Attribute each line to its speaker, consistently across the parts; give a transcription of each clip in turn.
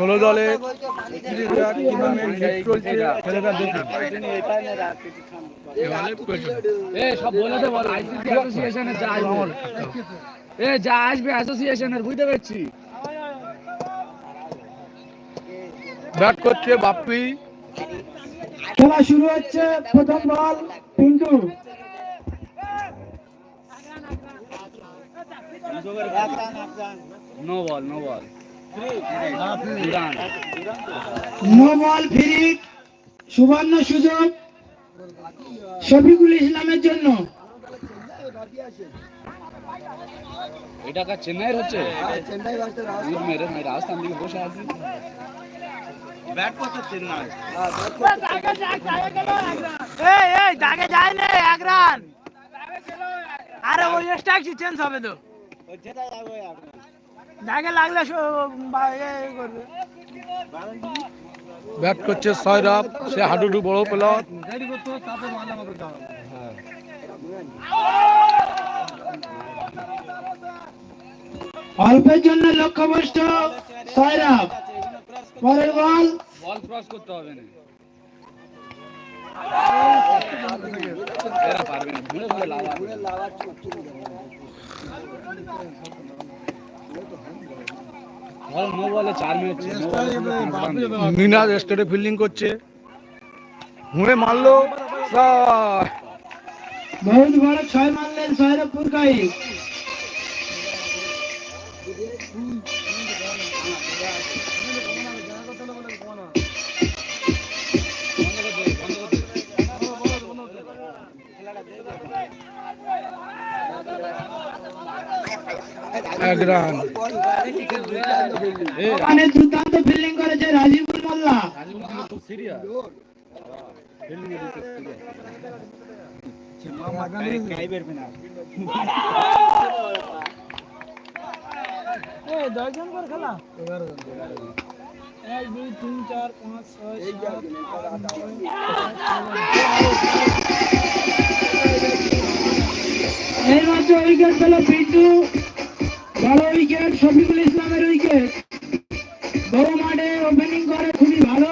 Speaker 1: ষোলো দলে
Speaker 2: যা আসবে অ্যাসোসিয়েশনের বুঝতে পারছি
Speaker 1: ব্যাট করছে বাপ্পি
Speaker 3: খেলা শুরু হচ্ছে প্রথম ball Pintu
Speaker 4: no ball no ball
Speaker 3: no ball free সুবর্ণ সুযোগ শফিকুল ইসলামের জন্য
Speaker 4: এটা চেন্নাইয়ের হচ্ছে হ্যাঁ, চেন্নাই বসে আছি
Speaker 2: আরে ওই চেঞ্জ হবে তো দাগে লাগলে
Speaker 1: ব্যাট করছে ছয় রাব সে হাডুডু বড় প্লেয়ার
Speaker 3: অল্পের জন্য লক্ষ্য ছয় রাব পরের বল বল ক্রস করতে হবে না
Speaker 1: মিনাজ স্টেটে ফিল্ডিং করছে হুঁড়ে মারলো
Speaker 3: বহুত বড় ছয় মারলেন সৈরবপুর কাহিনী এক রান দুর্দান্ত ফিল্ডিং করেছে রাজিবুল মোল্লা
Speaker 2: দশজন করে এক দুই তিন চার পাঁচ ছয় সাত
Speaker 3: এইমাত্র উইকেট পেল পিন্টু বড় উইকেট শফিকুল ইসলামের উইকেট বড় মাঠে ওপেনিং করে খুবই ভালো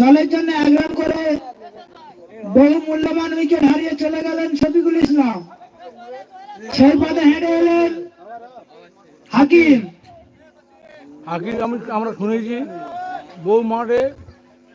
Speaker 3: দলের জন্য এক রান করে বহু মূল্যবান উইকেট হারিয়ে চলে গেলেন শফিকুল ইসলাম সেই পথে হেঁটে এলেন হাকিম
Speaker 1: হাকিম আমরা শুনেছি বউ মাঠে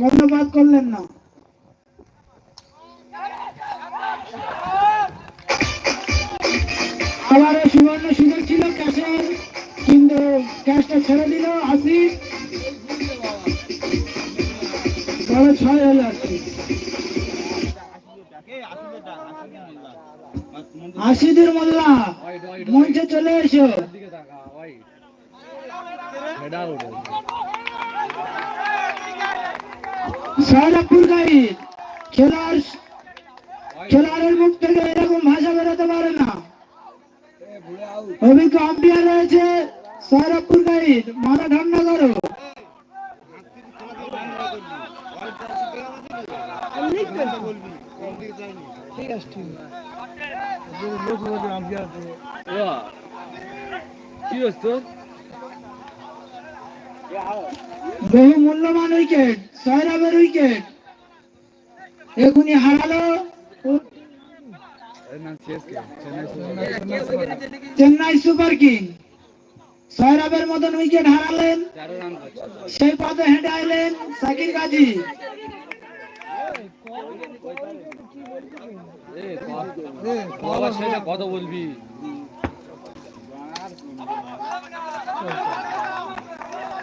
Speaker 3: কর্ণপাত করলেন না আবারও সুবর্ণ সুযোগ ছিল ক্যাশের কিন্তু ক্যাশটা ছেড়ে দিল আসিফ তাহলে ছয় হাজার আশিদের মোল্লা মঞ্চে চলে এসো সহজাপুরকারী খেলার খেলোয়াড়ের মুখ থেকে এরকম ভাষা বেরোতে পারে না অভিজ্ঞ আম্পিয়ার রয়েছে সহজাপুরকারী মাথা ঠান্ডা করো
Speaker 4: ঠিক আছে ঠিক আছে কি হচ্ছে
Speaker 3: বহু মূল্যবান উইকেট সয়রাবের উইকেট এগুনি হারালো চেন্নাই সুপার কিং সয়রাবের মতন উইকেট হারালেন সেই পথে হেঁটে আইলেন সাকির গাজী কত বলবি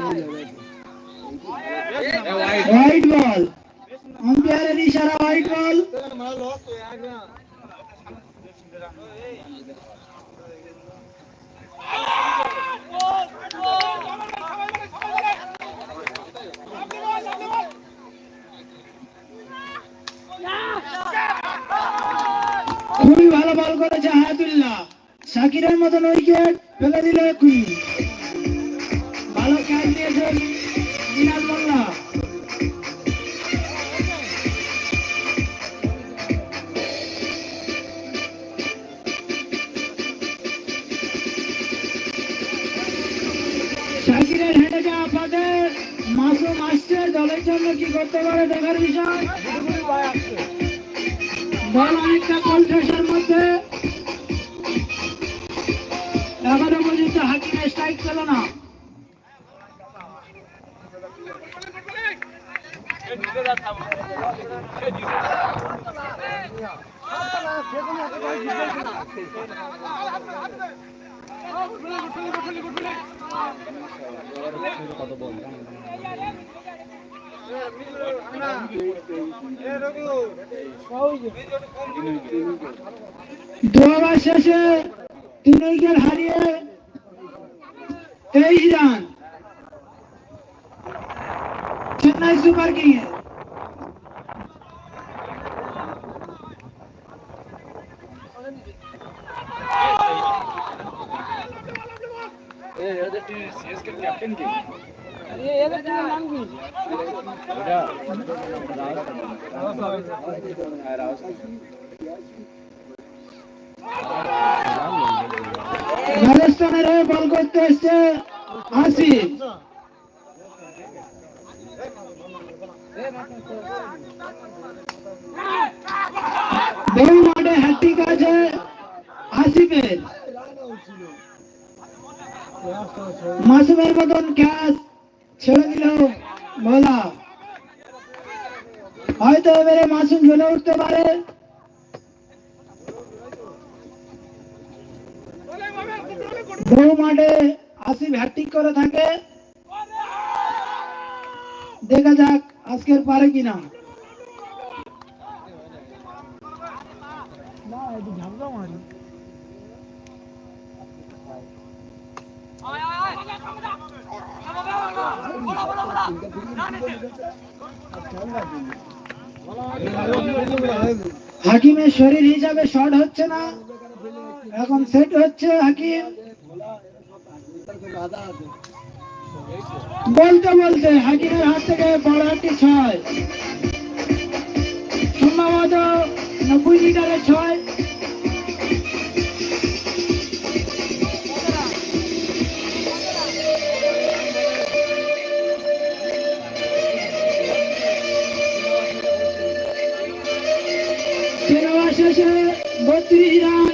Speaker 3: হোয়াইট বল আম্পায়ারের ইশারা হোয়াইট বল খুবই ভালো বল করেছে হায়াতুল্লাহ সাকিরের মতন উইকেট ফেলে দিল কুইন টিমে স্ট্রাইক না দু দুবার শেষে তিন উইকেট হারিয়ে ए ईरान चेन्नई सुपर किंग है ये ये की রাজস্থানের হয়ে বল করতে এসছে আসিফ বড় মাঠে হ্যাট্রিক আছে আসিফের মাসুমের মতন ক্যাশ ছেড়ে দিল বলা হয়তো এবারে মাসুম ঝুলে উঠতে পারে ভূ মাঠে করে থাকে দেখা যাক আজকের পারে কিনা হাকিমের শরীর হিসাবে শর্ট হচ্ছে না এখন সেট হচ্ছে হাকিম বলতে বলতে হাকিমের হাত থেকে বড় হাতি ছয় সম্ভবত নব্বই মিটারে ছয় বত্রিশ রান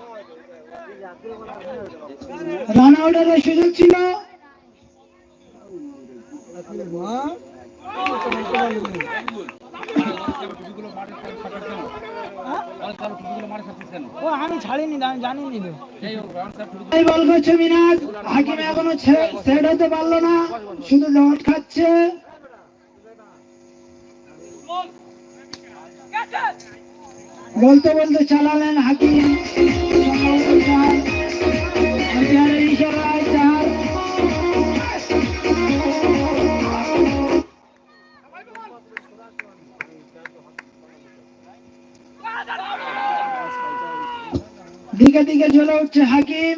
Speaker 3: রান আউটারের সুযোগ ছিল
Speaker 2: আমি ছাড়িনি জানিনি
Speaker 3: বল করছে মিনাজ হাকিম এখনো সেট হতে পারলো না শুধু লট খাচ্ছে বলতে বলতে চালালেন হাকিম দিকে দিকে চলে উঠছে হাকিম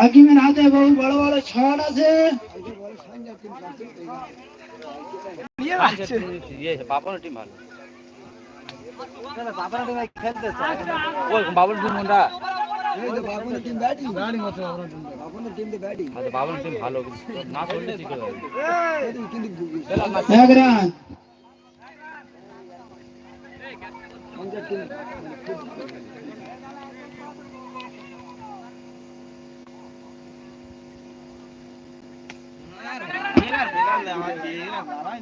Speaker 3: হাকিমের হাতে বহু বড় বড় ছড় আছে
Speaker 4: ইয়ে ইয়ে, পাপন টিম ভালো బాబుల టీం ఉందా
Speaker 5: బాబుల టీం బ్యాటింగ్
Speaker 4: బ్యాటింగ్ బాబుల టీం బ్యాటింగ్ అది బాబుల టీం హలో నా సొల్లే ఇక్కడ
Speaker 3: నాగరాజ్ కొంచెం టీం ಬೇಗ ಬೇಗ ಅಲ್ಲ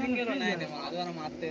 Speaker 3: ಸಿಂಗಲ್ ಅದು ಮಾತೇ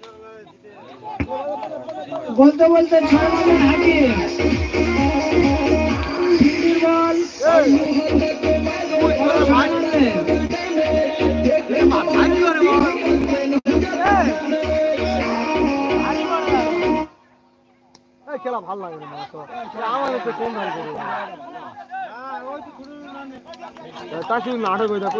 Speaker 3: বলতে বলতে
Speaker 1: খেলা ভালো লাগে না আমার করে তা কি নাটক হয়ে যাবে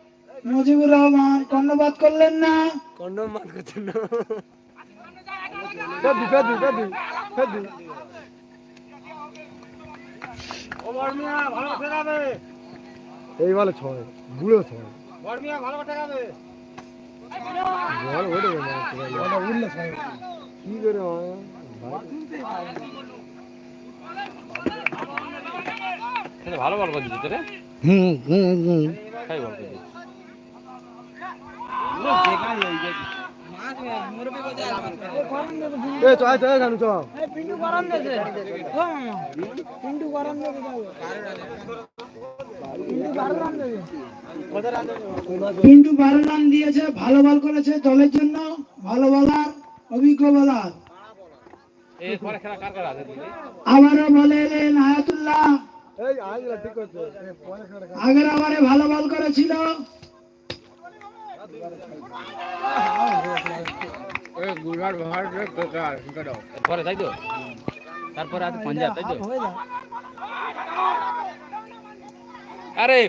Speaker 3: মুজিবুর রহমান কর্ণপাত করলেন না
Speaker 4: কর্ণপাত করছেন না
Speaker 1: এই ভালো ছয় বুড়ো ছয়
Speaker 2: ওমর মিয়া ভালো করে হয়
Speaker 4: ভালো বল করে দিতে রে
Speaker 3: হুম হুম হুম ए चाय चाय खानु छ ए पिन्टु गरम दे छ हो पिन्टु गरम दे পিন্টু বারো রান দিয়েছে ভালো বল করেছে দলের জন্য ভালো বলার অভিজ্ঞ বলার আবারও বলে এলেন আয়াতুল্লাহ আগের আবারে ভালো বল করেছিল
Speaker 1: গুজরাট ভারত
Speaker 4: পরে তাই তো তারপরে আছে পাঞ্জাব তাই তো আরে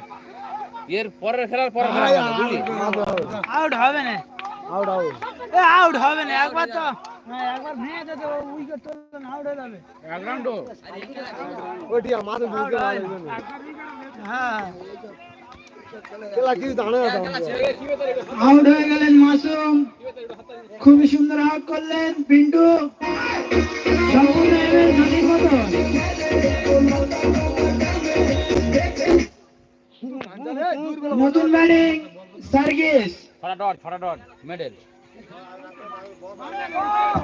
Speaker 4: এর পরের খেলার পরে
Speaker 2: আউট হবে না আউট আউট এ আউট হবে না একবার তো একবার ভেঙে দিতে উইকেট চলে না আউট হয়ে যাবে
Speaker 1: এক রাউন্ড ওটিয়া মাথা হ্যাঁ আউট
Speaker 3: হয়ে গেলেন মাসুম খুবই সুন্দর আউট করলেন পিন্টু নতুন ব্যাটিং সার্গিস মেডেল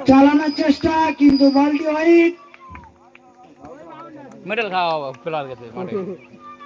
Speaker 3: চালানোর চেষ্টা কিন্তু বলটি হোয়াইট
Speaker 4: মেডেল খাওয়া প্লেয়ার গেছে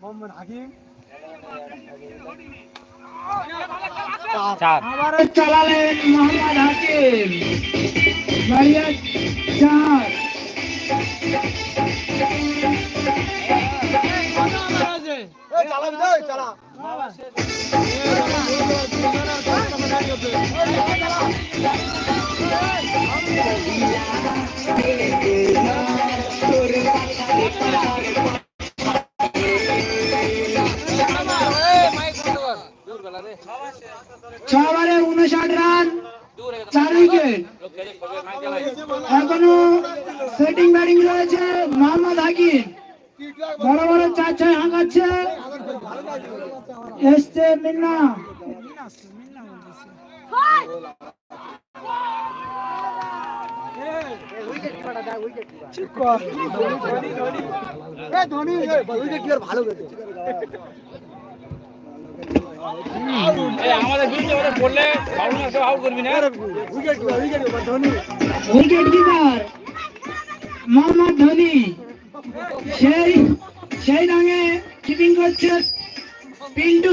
Speaker 3: মোহাম্মদ হাকিম আবারও চালালেন মোহাম্মদ হাকিম বাড়িয়া চার চালা Bismillah বলতেছে আমাদের বিরুদ্ধে বললে আউট করবি না ধোনি সেই সেই রঙে কিপিং করছে পিন্টু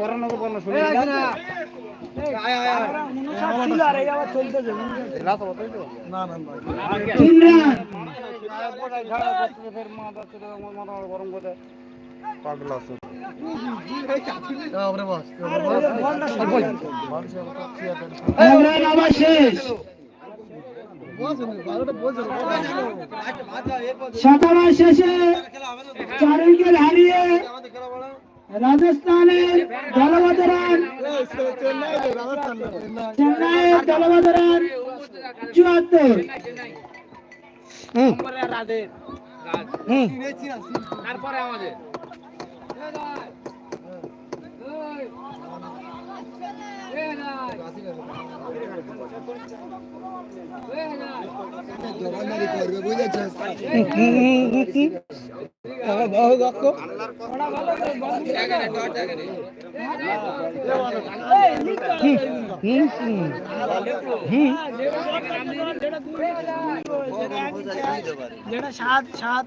Speaker 3: গরম কথা পাগলা শেষ শতবার শেষে চার উইকেট হারিয়ে রাজস্থানের দলবদরান চেন্নাইয়ের দলবদরান চুয়াত্তর তারপরে আমাদের দোকানদারি
Speaker 2: করবে বুঝেছিস যেটা সাত সাত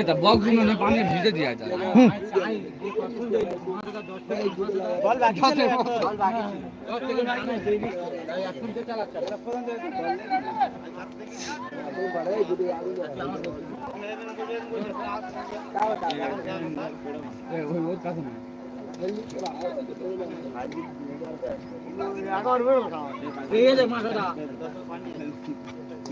Speaker 4: এটা বক্স গুলো পানি ভিজে দিয়া যায়
Speaker 3: ওই ওর কাছে না ঠিক আছে মাথাটা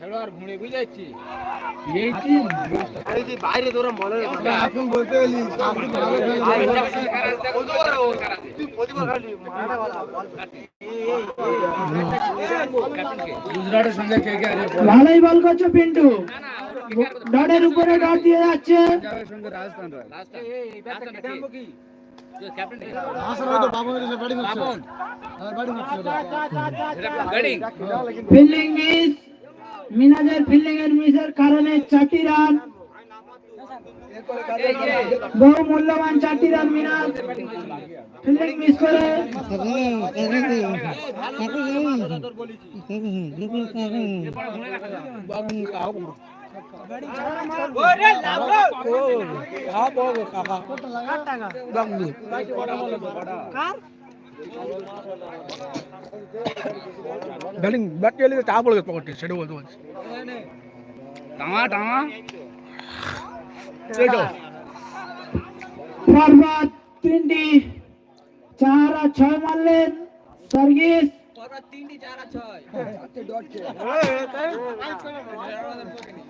Speaker 3: ভালোই বল করছো পিন্টু ডটের উপরে ডট দিয়ে যাচ্ছে রাজস্থান রাজস্থান মিনাজের ফিল্ডিংয়ের মিসের কারণে চারটি রান বহু মূল্যবান চারটি রান মিনাজ ফিল্ডিং মিস করে
Speaker 1: কার ಬ್ಯಾಟಿಂಗ್ ಬ್ಯಾಟ್ ಕೇಳಿದ್ರೆ ಟಾಪ್ ಒಳಗೆ ಪೊಗಟ್ಟಿ ಸೆಡು ಒಂದು ಒಂದು
Speaker 4: ಟಮ ಟಮ ಸೆಡು
Speaker 3: ফরওয়ার্ড তিনটি চার আর ছয় মারলেন সার্গিস ফরওয়ার্ড তিনটি চার আর ছয়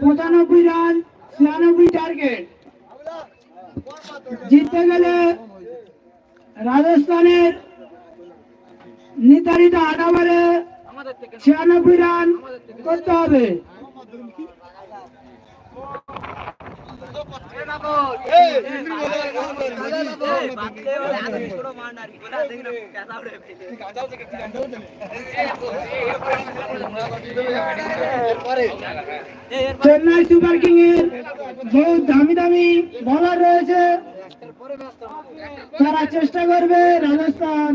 Speaker 3: পঁচানব্বই রান ছিয়ানব্বই টার্গেট জিততে গেলে রাজস্থানের নির্ধারিত আট ছিয়ানব্বই রান করতে হবে চেন্নাই সুপার কিং এর বহু দামি দামি বলার রয়েছে তারা চেষ্টা করবে রাজস্থান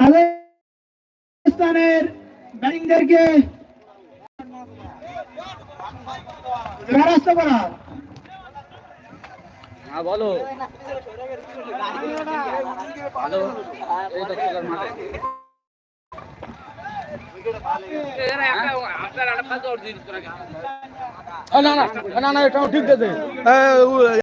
Speaker 3: রাজস্থানের ব্যাটিংদেরকে পরাস্ত করা হ্যাঁ বলো ভালো এই তো খেলার মাঠে হ্যাঁ? হ্যাঁ, না না না এটা ঠিক আছে হ্যাঁ,